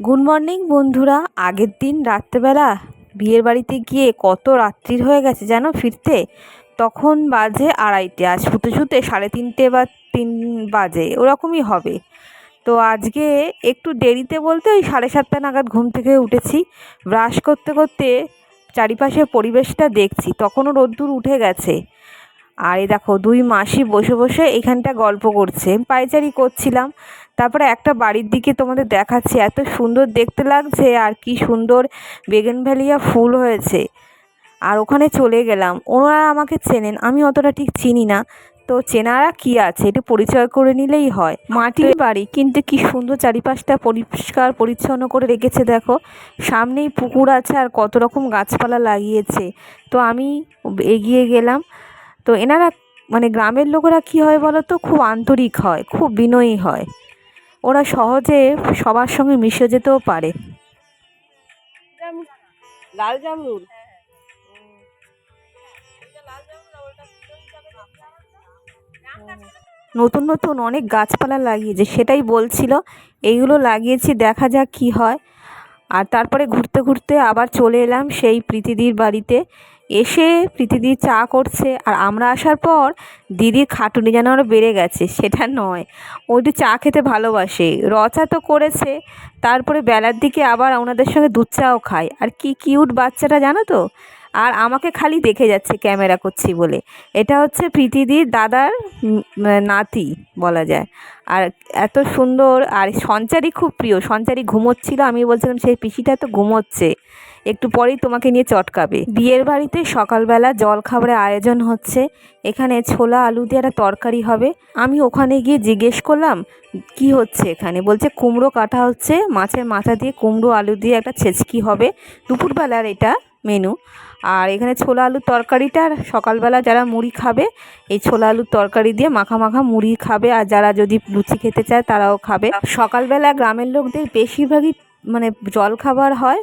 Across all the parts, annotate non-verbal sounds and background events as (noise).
Good morning, বন্ধুরা। আগের দিন রাত্রেবেলা বিয়ের বাড়িতে গিয়ে কত রাত্রির হয়ে গেছে জানো ফিরতে? তখন বাজে আড়াইটে। আজ শুতে শুতে সাড়ে তিনটে বা তিন বাজে, ওরকমই হবে। তো আজকে একটু দেরিতে বলতে ওই সাড়ে সাতটা নাগাদ ঘুম থেকে উঠেছি। ব্রাশ করতে করতে চারিপাশের পরিবেশটা দেখছি। তখনও রোদ্দুর উঠে গেছে। আর এই দেখো দুই মাসি বসে বসে এখানটা গল্প করছে। পায়চারি করছিলাম। তারপরে একটা বাড়ির দিকে তোমাদের দেখাচ্ছি। এত সুন্দর দেখতে লাগছে আর কি সুন্দর বেগেনভ্যালিয়া ফুল হয়েছে। আর ওখানে চলে গেলাম। ওনারা আমাকে চেনেন। আমি অতটা ঠিক চিনি না। তো চেনারা কি আছে? এটা পরিচয় করে নিলেই হয়। মাটির বাড়ি। কিন্তু কি সুন্দর চারিপাশটা পরিষ্কার পরিচ্ছন্ন করে রেখেছে দেখো। সামনেই পুকুর আছে আর কত রকম গাছপালা লাগিয়েছে। তো আমি এগিয়ে গেলাম। তো এনারা মানে গ্রামের লোকেরা কি হয় বলো তো খুব আন্তরিক হয় খুব বিনয়ী হয়। ওরা সহজে সবার সঙ্গে মিশে যেতেও পারে। লাল জামরুল? নতুন নতুন অনেক গাছপালা লাগিয়েছে সেটাই বলছিল। এইগুলো লাগিয়েছি দেখা যাক কি হয়। আর তারপরে ঘুরতে ঘুরতে আবার চলে এলাম সেই প্রীতিদির বাড়িতে। এসে প্রীতিদি চা করছে আর আমরা আসার পর দিদির খাটুনি যেন আরও বেড়ে গেছে, সেটা নয়। ও একটু চা খেতে ভালোবাসে, রচা তো করেছে, তারপরে বেলার দিকে আবার ওনাদের সঙ্গে দুধ চাও খায়। আর কি কিউট বাচ্চাটা জানো তো? আর আমাকে খালি দেখে যাচ্ছে ক্যামেরা করছি বলে। এটা হচ্ছে প্রীতিদির দাদার নাতি বলা যায়। আর এত সুন্দর, আর সঞ্চারী খুব প্রিয়, সঞ্চারী ঘুমোচ্ছিল, আমি বলছিলাম, সেই পিসিটা তো ঘুমোচ্ছে। একটু পরেই তোমাকে নিয়ে চটকাবে। বিয়ের বাড়িতে সকালবেলা জল খাবারের আয়োজন হচ্ছে। এখানে ছোলা আলু দিয়ে একটা তরকারি হবে। আমি ওখানে গিয়ে জিজ্ঞেস করলাম, কি হচ্ছে এখানে? বলছে, কুমড়ো কাটা হচ্ছে, মাছের মাথা দিয়ে কুমড়ো আলু দিয়ে একটা ছেচকি হবে। দুপুরবেলার এটা মেনু আর এখানে ছোলা আলুর তরকারিটা আর সকালবেলা যারা মুড়ি খাবে, এই ছোলা আলুর তরকারি দিয়ে মাখা মাখা মুড়ি খাবে। আর যারা যদি লুচি খেতে চায়, তারাও খাবে। সকালবেলা গ্রামের লোকদের বেশিরভাগই মানে জল খাবার হয়।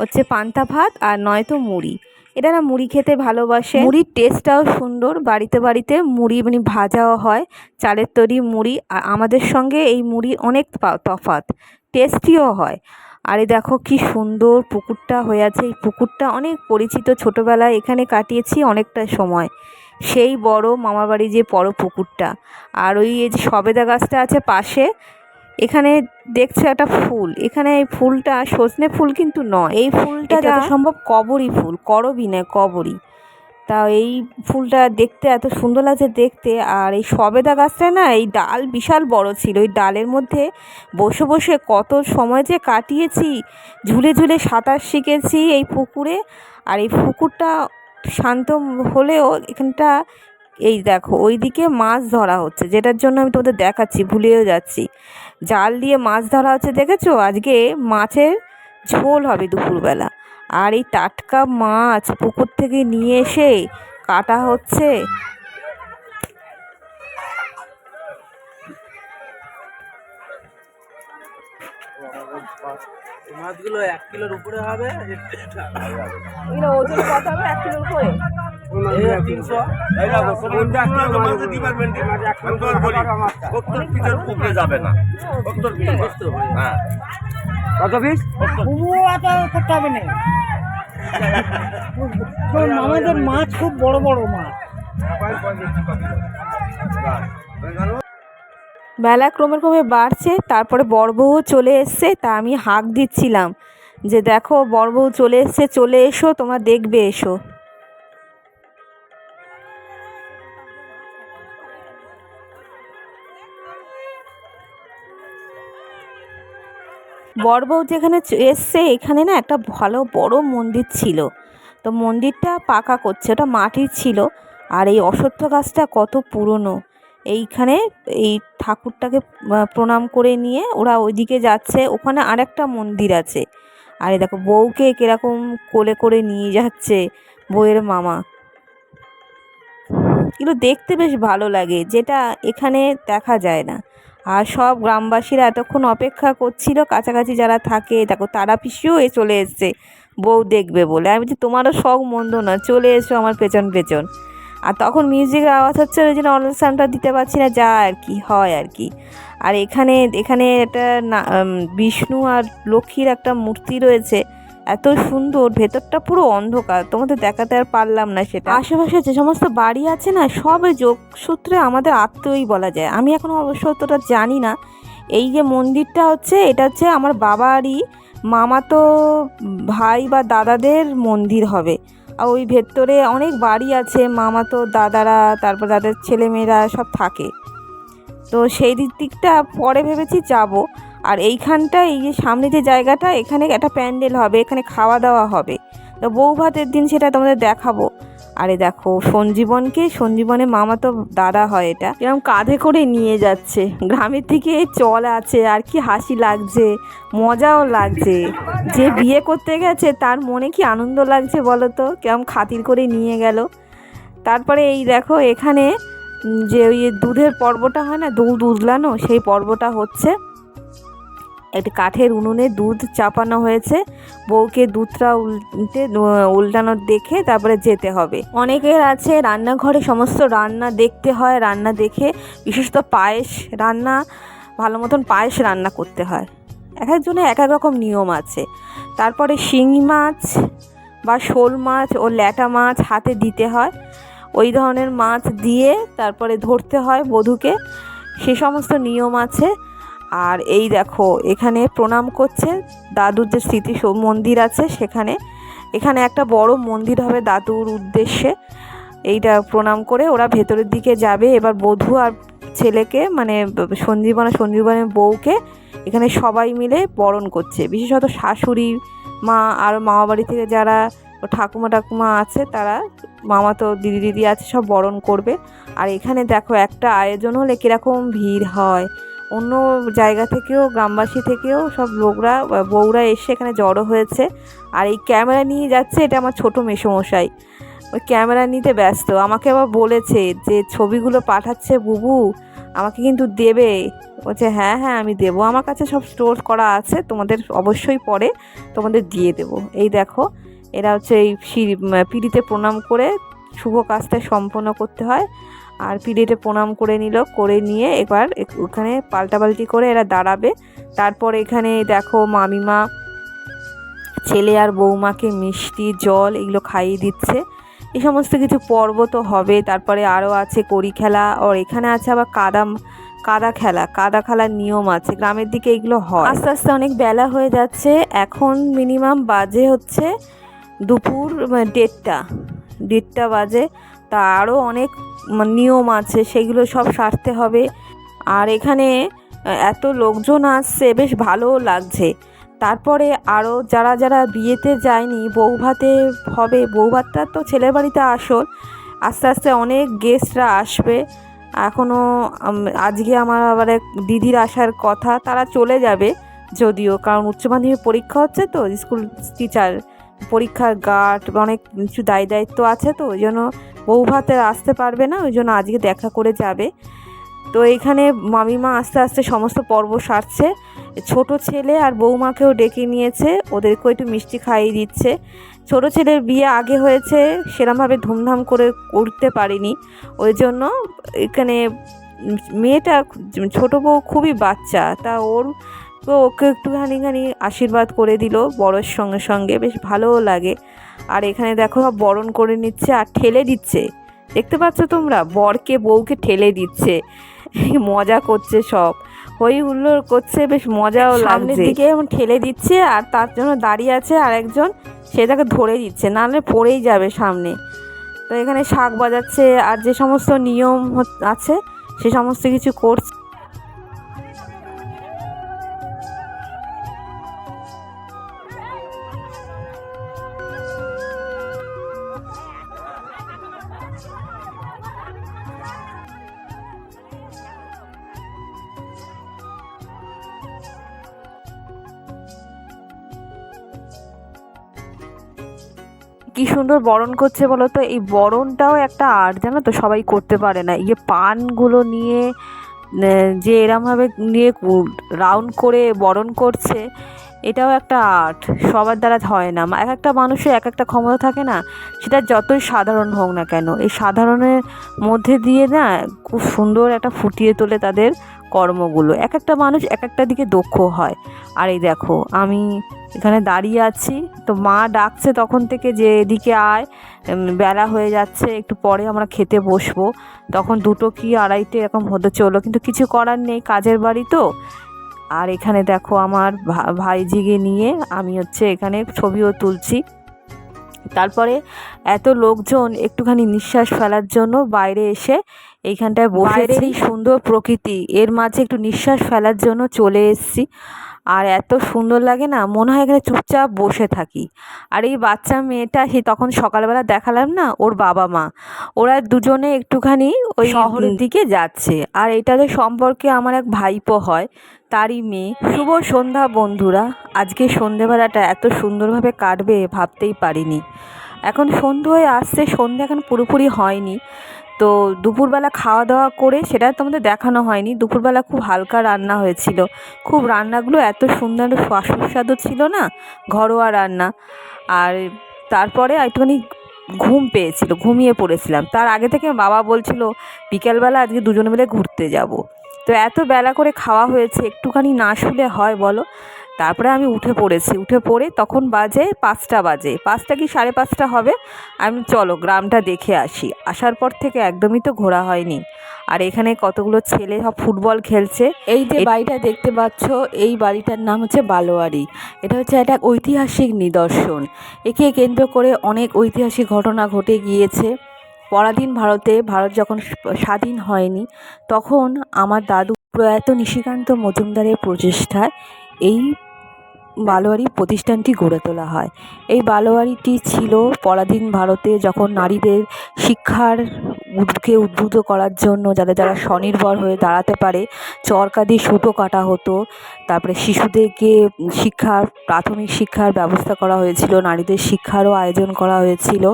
হচ্ছে পান্তা ভাত আর নয়তো মুড়ি। এনারা মুড়ি খেতে ভালোবাসে। মুড়ির টেস্টটাও সুন্দর। বাড়িতে বাড়িতে মুড়ি মানে ভাজাও হয়। চালের তৈরি মুড়ি। আর আমাদের সঙ্গে এই মুড়ির অনেক তফাৎ। টেস্টিও হয়। আরে দেখো কি সুন্দর পুকুরটা হয়ে আছে। এই পুকুরটা অনেক পরিচিত। ছোটোবেলায় এখানে কাটিয়েছি অনেকটা সময়। সেই বড় মামাবাড়ি যে বড় পুকুরটা। আর ওই এই যে সবেদা গাছটা আছে পাশে এখানে দেখছ একটা ফুল। এখানে এই ফুলটা সজনে ফুল কিন্তু নয়। এই ফুলটা যত সম্ভব কবরই ফুল করবি না কবরই তা এই ফুলটা দেখতে এত সুন্দর লাগছে দেখতে। আর এই সবেদা গাছটা না এই ডাল বিশাল বড় ছিল। ওই ডালের মধ্যে বসে বসে কত সময় যে কাটিয়েছি ঝুলে ঝুলে সাঁতার শিখেছি এই পুকুরে। আর এই পুকুরটা শান্ত হলেও এখানটা এই দেখো ওইদিকে মাছ ধরা হচ্ছে যেটার জন্য আমি তোমাদের দেখাচ্ছি ভুলেও যাচ্ছি। জাল দিয়ে মাছ ধরা হচ্ছে দেখেছ? আজকে মাছের ঝোল হবে দুপুরবেলা। আর এই টাটকা মাছ পুকুর থেকে নিয়ে এসে কাটা হচ্ছে। মাছগুলো এক কিলোর উপরে হবে এগুলো ওজন কত হবে এক কিলোর যাবে না। হ্যাঁ। কত পিস? করতে হবে না। আমাদের মাছ খুব বড় বড় মাছ। বেলা ক্রমে ক্রমে বাড়ছে তারপরে বড়বউ চলে এসছে তা আমি হাঁক দিচ্ছিলাম। যে দেখো বড়বউ চলে এসছে চলে এসো তোমরা দেখবে এসো। বড়বউ যেখানে এসছে, এখানে না একটা ভালো বড় মন্দির ছিল। তো মন্দিরটা পাকা করছে, ওটা মাটির ছিল। আর এই অশ্বত্থ গাছটা কত পুরনো। এইখানে এই ঠাকুরটাকে প্রণাম করে নিয়ে ওরা ওইদিকে যাচ্ছে। ওখানে আরেকটা মন্দির আছে। আর দেখো, বউকে কীরকম কোলে করে নিয়ে যাচ্ছে বউয়ের মামা। এগুলো দেখতে বেশ ভালো লাগে, যেটা এখানে দেখা যায় না। আর সব গ্রামবাসীরা এতক্ষণ অপেক্ষা করছিল, কাছাকাছি যারা থাকে, দেখো তারা পিসিও এ চলে এসছে, বউ দেখবে বলে। আমি বলছি, তোমারও শখ মন্দ না চলে এসো আমার পেছন পেছন। আর তখন মিউজিকের আওয়াজ হচ্ছে ওই জন্য অনুষ্ঠানটা দিতে পারছি না, যা আর কি, হয় আর কি। আর এখানে এখানে একটা বিষ্ণু আর লক্ষ্মীর একটা মূর্তি রয়েছে এত সুন্দর, ভেতরটা পুরো অন্ধকার, তোমাদের দেখাতে আর পারলাম না সেটা। আশেপাশে যে সমস্ত বাড়ি আছে না সব যোগসূত্রে আমাদের আত্মীয়ই বলা যায়। আমি এখনও অবশ্য অতটা জানি না। এই যে মন্দিরটা হচ্ছে, এটা হচ্ছে আমার বাবারই মামাতো ভাই বা দাদাদের মন্দির হবে। আর ওই ভেতরে অনেক বাড়ি আছে, মামাতো দাদারা, তারপর তাদের ছেলেমেয়েরা সব থাকে। তো সেই দিক দিকটা পরে ভেবেছি যাব। আর এইখানটা, এই যে সামনে যে জায়গাটা, এখানে একটা প্যান্ডেল হবে, এখানে খাওয়া দাওয়া হবে। তো বউ ভাতের দিন সেটা তোমাদের দেখাবো। আরে দেখো, সঞ্জীবনকে, সঞ্জীবনের মামা তো দাদা হয় এটা। এরকম কাঁধে করে নিয়ে যাচ্ছে। গ্রামের থেকে চল আছে, আর কি হাসি লাগছে, মজাও লাগছে। যে বিয়ে করতে গেছে, তার মনে কি আনন্দ লাগছে বলো তো? কেমন খাতির করে নিয়ে গেল। তারপরে এই দেখো, এখানে যে ওই দুধের পর্বটা হয় না দুধ উদলানো সেই পর্বটা হচ্ছে। একটি কাঠের উনুনে দুধ চাপানো হয়েছে। বউকে দুধটা উল্টে উল্টানো দেখে তারপরে যেতে হবে। অনেকের আছে রান্নাঘরে সমস্ত রান্না দেখতে হয়, রান্না দেখে বিশেষত পায়েস রান্না, ভালো মতন পায়েস রান্না করতে হয়। এক একজনের এক এক রকম নিয়ম আছে। তারপরে শিঙি মাছ বা শোল মাছ ও ল্যাটা মাছ হাতে দিতে হয়। ওই ধরনের মাছ দিয়ে তারপরে ধরতে হয় বধূকে। সে সমস্ত নিয়ম আছে। আর এই দেখো, এখানে প্রণাম করছে দাদুর যে স্মৃতি মন্দির আছে সেখানে। এখানে একটা বড় মন্দির হবে দাদুর উদ্দেশ্যে। এইটা প্রণাম করে ওরা ভেতরের দিকে যাবে। এবার বধূ আর ছেলেকে মানে সঞ্জীবনা, সঞ্জীবনের বউকে এখানে সবাই মিলে বরণ করছে। বিশেষত শাশুড়ি মা আর মামা বাড়ি থেকে যারা ঠাকুমা ঠাকুমা আছে তারা, মামা তো দিদি দিদি আছে, সব বরণ করবে। আর এখানে দেখো একটা আয়োজন হলে কীরকম ভিড় হয়। অন্য জায়গা থেকেও, গ্রামবাসী থেকেও সব লোকরা বউরা এসে এখানে জড়ো হয়েছে। আর এই ক্যামেরা নিয়ে যাচ্ছে, এটা আমার ছোটো মেসোমশাই। ওই ক্যামেরা নিতে ব্যস্ত। আমাকে আবার বলেছে যে, ছবিগুলো পাঠাচ্ছে বুবু, আমাকে কিন্তু দেবে। বলছে হ্যাঁ হ্যাঁ আমি দেবো। আমার কাছে সব স্টোর করা আছে, তোমাদের অবশ্যই পরে তোমাদের দিয়ে দেবো। এই দেখো, এরা হচ্ছে এই সিঁড়ি পিঁড়িতে প্রণাম করে শুভ কাজটা সম্পন্ন করতে হয়। আর পিড়িতে প্রণাম করে নিল, করে নিয়ে এবার এ- ওখানে পাল্টাপাল্টি করে এরা দাঁড়াবে। তারপর এখানে দেখো মামিমা, ছেলে আর বৌমাকে মিষ্টি, জল এগুলো খাইয়ে দিচ্ছে। এই সমস্ত কিছু পর্ব তো হবে। তারপরে আরও আছে কড়ি খেলা, আর এখানে আছে আবার কাদা কাদা খেলা, কাদা খেলার নিয়ম আছে। গ্রামের দিকে এগুলো হয়। আস্তে আস্তে অনেক বেলা হয়ে যাচ্ছে। এখন মিনিমাম বাজে হচ্ছে দুপুর মানে দেড়টা দেড়টা বাজে। তা আরও অনেক নিয়ম আছে, সেগুলো সব সারতে হবে। আর এখানে এত লোকজন আসছে, বেশ ভালোও লাগছে। তারপরে আরও যারা যারা বিয়েতে যায়নি বউ ভাতে হবে বউ ভাতটা তো ছেলের বাড়িতে আসল। আস্তে আস্তে অনেক গেস্টরা আসবে। এখনও আজকে আমার আবার এক দিদির আসার কথা, তারা চলে যাবে যদিও, কারণ উচ্চ মাধ্যমিক পরীক্ষা হচ্ছে তো, স্কুল টিচার পরীক্ষার গার্ড, অনেক কিছু দায় দায়িত্ব আছে তো, ওই জন্য বউ ভাতে আসতে পারবে না, ওই জন্য আজকে দেখা করে যাবে। তো এইখানে মামিমা আস্তে আস্তে সমস্ত পর্ব সারছে। ছোট ছেলে আর বৌমাকেও ডেকে নিয়েছে, ওদেরকেও একটু মিষ্টি খাইয়ে দিচ্ছে। ছোট ছেলের বিয়ে আগে হয়েছে, সেরমভাবে ধুমধাম করে করতে পারিনি। ওই জন্য এখানে মেয়েটা ছোট বউ খুবই বাচ্চা, তা ওর ওকে একটুখানি খানি আশীর্বাদ করে দিল, বড়োর সঙ্গে সঙ্গে, বেশ ভালোও লাগে। আর এখানে দেখো সব বরণ করে নিচ্ছে আর ঠেলে দিচ্ছে। দেখতে পাচ্ছ তোমরা? বরকে বউকে ঠেলে দিচ্ছে। (laughs) মজা করছে সব। হই হুল্লোড় করছে বেশ মজাও সামনের দিকে এমন ঠেলে দিচ্ছে আর তার জন্য দাঁড়িয়ে আছে আর একজন সে তাকে ধরে দিচ্ছে নাহলে পড়েই যাবে সামনে। তো এখানে শাক বাজাচ্ছে আর যে সমস্ত নিয়ম আছে সে সমস্ত কিছু করছে। কি সুন্দর বরণ করছে বলো তো এই বরণটাও একটা আর্ট জানো তো? সবাই করতে পারে না। এই যে পানগুলো নিয়ে যে এরমভাবে নিয়ে রাউন্ড করে বরণ করছে, এটাও একটা আর্ট সবার দ্বারা হয় না। এক একটা মানুষের এক একটা ক্ষমতা থাকে না, সেটা যতই সাধারণ হোক না কেন, এই সাধারণের মধ্যে দিয়ে না খুব সুন্দর একটা ফুটিয়ে তোলে তাদের কর্মগুলো। এক একটা মানুষ এক একটা দিকে দক্ষ হয়। আর এই দেখো, আমি এখানে দাঁড়িয়ে আছি। তো মা ডাকছে তখন থেকে যে এদিকে আয়। বেলা হয়ে যাচ্ছে, একটু পরে আমরা খেতে বসবো। তখন দুটো কি আড়াইটে এরকম হতে চলো কিন্তু কিছু করার নেই, কাজের বাড়ি তো। আর এখানে দেখো আমার ভাইজিকে নিয়ে আমি হচ্ছে এখানে ছবিও তুলছি। তারপরে এত লোকজন, একটুখানি নিঃশ্বাস ফেলার জন্য বাইরে এসে এইখানটায় বসে এই সুন্দর প্রকৃতি। এর মাঝে একটু নিঃশ্বাস ফেলার জন্য চলে এসেছি। আর এত সুন্দর লাগে না মনে হয় এখানে চুপচাপ বসে থাকি। আর এই বাচ্চা মেয়েটা সে তখন সকালবেলা দেখালাম না ওর বাবা মা। ওরা দুজনে একটুখানি ওই শহরের দিকে যাচ্ছে। আর এটাতে সম্পর্কে আমার এক ভাইপো হয় তারই মেয়ে। শুভ সন্ধ্যা বন্ধুরা। আজকে সন্ধেবেলাটা এত সুন্দরভাবে কাটবে ভাবতেই পারিনি। এখন সন্ধে হয়ে আসছে সন্ধে এখন পুরোপুরি হয়নি। তো দুপুরবেলা খাওয়া দাওয়া করে সেটা তোমাদের দেখানো হয়নি। দুপুরবেলা খুব হালকা রান্না হয়েছিল। খুব রান্নাগুলো এত সুন্দর সুস্বাদু ছিল না, ঘরোয়া রান্না। আর তারপরে একটুখানি ঘুম পেয়েছিল, ঘুমিয়ে পড়েছিলাম। তার আগে থেকে বাবা বলছিল, বিকেলবেলা আজকে দুজনে মিলে ঘুরতে যাব। তো এত বেলা করে খাওয়া হয়েছে, একটুখানি না শুলে হয় বলো? তারপরে আমি উঠে পড়েছি। উঠে পড়ে তখন বাজে পাঁচটা বাজে। পাঁচটা কি সাড়ে পাঁচটা হবে? আমি চলো গ্রামটা দেখে আসি। আসার পর থেকে একদমই তো ঘোরা হয়নি। আর এখানে কতগুলো ছেলে সব ফুটবল খেলছে। এই যে বাড়িটা দেখতে পাচ্ছ এই বাড়িটার নাম হচ্ছে বালোয়ারি। এটা হচ্ছে একটা ঐতিহাসিক নিদর্শন। একে কেন্দ্র করে অনেক ঐতিহাসিক ঘটনা ঘটে গিয়েছে। পরাধীন ভারতে ভারত যখন স্বাধীন হয়নি তখন আমার দাদু প্রয়াত নিশিকান্ত মজুমদারের প্রচেষ্টায় এই বালোয়ারি প্রতিষ্ঠানটি গড়ে তোলা হয়। এই বালোয়ারিটি ছিল পরাধীন ভারতে যখন নারীদের শিক্ষার উদ্কে উদ্বুদ্ধ করার জন্য যাতে যারা স্বনির্ভর হয়ে দাঁড়াতে পারে চরকা দিয়ে সুতো কাটা হতো। তারপরে শিশুদেরকে শিক্ষার প্রাথমিক শিক্ষার ব্যবস্থা করা হয়েছিল, নারীদের শিক্ষারও আয়োজন করা হয়েছিল।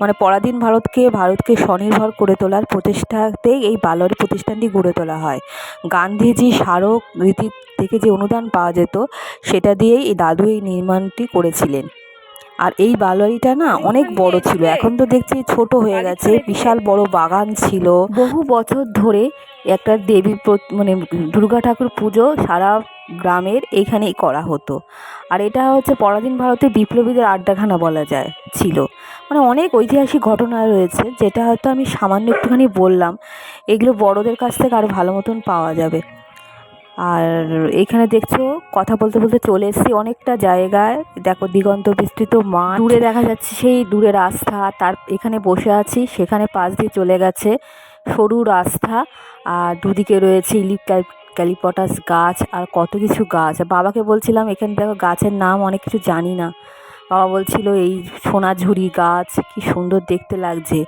মানে পরাধীন ভারতকে ভারতকে স্বনির্ভর করে তোলার প্রচেষ্টাতেই এই বালোয়ারি প্রতিষ্ঠানটি গড়ে তোলা হয়। গান্ধীজি স্মারক রীতি থেকে যে অনুদান পাওয়া যেত, সেটা দিয়েই এই দাদু এই নির্মাণটি করেছিলেন। আর এই বালোয়ারিটা না অনেক বড় ছিল। এখন তো দেখছি ছোট হয়ে গেছে বিশাল বড় বাগান ছিল। বহু বছর ধরে একটা দেবী মানে দুর্গা ঠাকুর পুজো সারা গ্রামের এইখানেই করা হতো। আর এটা হচ্ছে পরাধীন ভারতের বিপ্লবীদের আড্ডাখানা বলা যায় ছিল। মানে অনেক ঐতিহাসিক ঘটনা রয়েছে যেটা হয়তো আমি সামান্য একটুখানি বললাম। এগুলো বড়দের কাছ থেকে আরও ভালো মতন পাওয়া যাবে। আর এখানে দেখছ, কথা বলতে বলতে চলে এসেছি অনেকটা জায়গায়। দেখো, দিগন্ত বিস্তৃত মাঠ। দূরে দেখা যাচ্ছে সেই দূরে রাস্তা। তার এখানে বসে আছি, সেখানে পাশ দিয়ে চলে গেছে সরু রাস্তা। আর দুদিকে রয়েছে ইলিপ ক্যালিপটাস গাছ আর কত কিছু গাছ। বাবাকে বলছিলাম, এখানে দেখো গাছের নাম অনেক কিছু জানি না। বাবা বলছিল, এই সোনাঝুরি গাছ, কি সুন্দর দেখতে লাগছে।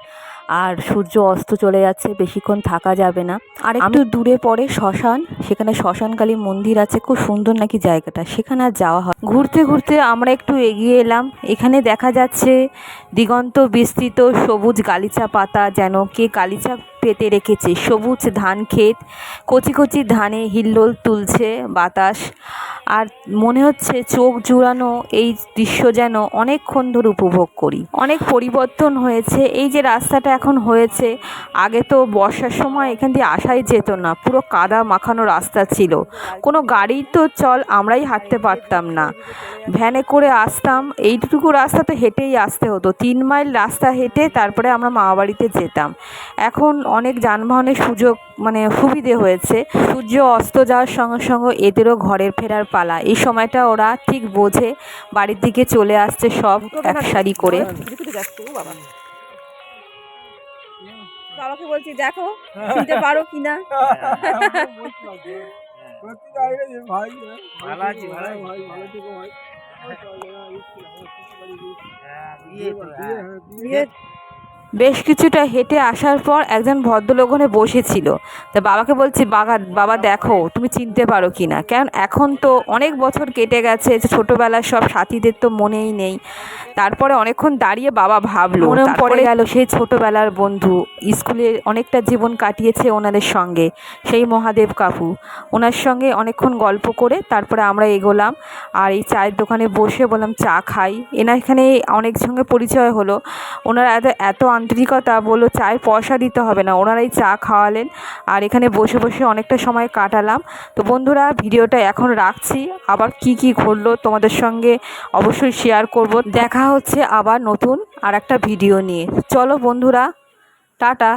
আর সূর্য অস্ত চলে যাচ্ছে বেশিক্ষণ থাকা যাবে না। আর একটু দূরে পড়ে শ্মশান সেখানে শ্মশানকালী মন্দির আছে খুব সুন্দর নাকি জায়গাটা সেখানে আর যাওয়া হয় ঘুরতে ঘুরতে আমরা একটু এগিয়ে এলাম। এখানে দেখা যাচ্ছে দিগন্ত বিস্তৃত সবুজ গালিচা পাতা যেন কে গালিচা পেতে রেখেছে। সবুজ ধান ক্ষেত, কচি কচি ধানে হিল্লোল তুলছে বাতাস। আর মনে হচ্ছে চোখ জুড়ানো এই দৃশ্য যেন অনেকক্ষণ ধরে উপভোগ করি। অনেক পরিবর্তন হয়েছে। এই যে রাস্তাটা এখন হয়েছে, আগে তো বর্ষার সময় এখান দিয়ে আসাই যেত না। পুরো কাদা মাখানো রাস্তা ছিল। কোনো গাড়ি তো চল আমরাই হাঁটতে পারতাম না। ভ্যানে করে আসতাম। এইটুকু রাস্তা তো হেঁটেই আসতে হতো। তিন মাইল রাস্তা হেঁটে তারপরে আমরা মামাবাড়িতে যেতাম। এখন অনেক যানবাহনের সুযোগ মানে সুবিধে হয়েছে। সূর্য অস্ত যাওয়ার সঙ্গে সঙ্গে এদেরও ঘরের ফেরার পালা। এই সময়টা ওরা ঠিক বোঝে বাড়ির দিকে চলে আসছে সব এক সারি করে। বাবাকে বলছি দেখো চিনতে পারো কিনা ভালো বেশ কিছুটা হেঁটে আসার পর একজন ভদ্রলোক ওখানে বসেছিল। তা বাবাকে বলছি বাবা বাবা দেখো তুমি চিনতে পারো কি না? কারণ এখন তো অনেক বছর কেটে গেছে যে ছোটোবেলার সব সাথীদের তো মনেই নেই। তারপরে অনেকক্ষণ দাঁড়িয়ে বাবা ভাবলো মনে পড়ে গেল সেই ছোটোবেলার বন্ধু স্কুলে অনেকটা জীবন কাটিয়েছে ওনাদের সঙ্গে সেই মহাদেব কাকু। ওনার সঙ্গে অনেকক্ষণ গল্প করে তারপরে আমরা এগোলাম আর এই চায়ের দোকানে বসে বললাম চা খাই। এনার এখানে অনেক সঙ্গে পরিচয় হলো। ওনারা এত এত আন্তরিকতা বলল চায়ের পয়সা দিতে হবে না। ওনারাই চা খাওয়ালেন আর এখানে বসে বসে অনেকটা সময় কাটালাম। তো বন্ধুরা, ভিডিওটা এখন রাখছি। আবার কি কি ঘটলো তোমাদের সঙ্গে অবশ্যই শেয়ার করব। দেখা হচ্ছে আবার নতুন আর একটা ভিডিও নিয়ে। চলো বন্ধুরা, টাটা।